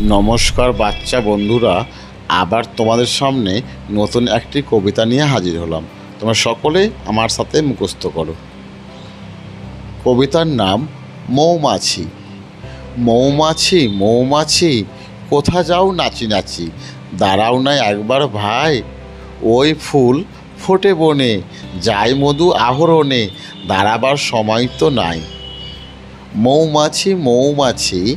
নমস্কার বাচ্চা বন্ধুরা, আবার তোমাদের সামনে নতুন একটি কবিতা নিয়ে হাজির হলাম। তোমরা সকলে আমার সাথে মুখস্থ করো। কবিতার নাম, মৌমাছি। মৌমাছি মৌমাছি, কোথা যাও নাচি নাচি? দাঁড়াও না একবার ভাই। ওই ফুল ফোটে বনে, যাই মধু আহরণে, দাঁড়াবার সময় তো নাই। মৌমাছি মৌমাছি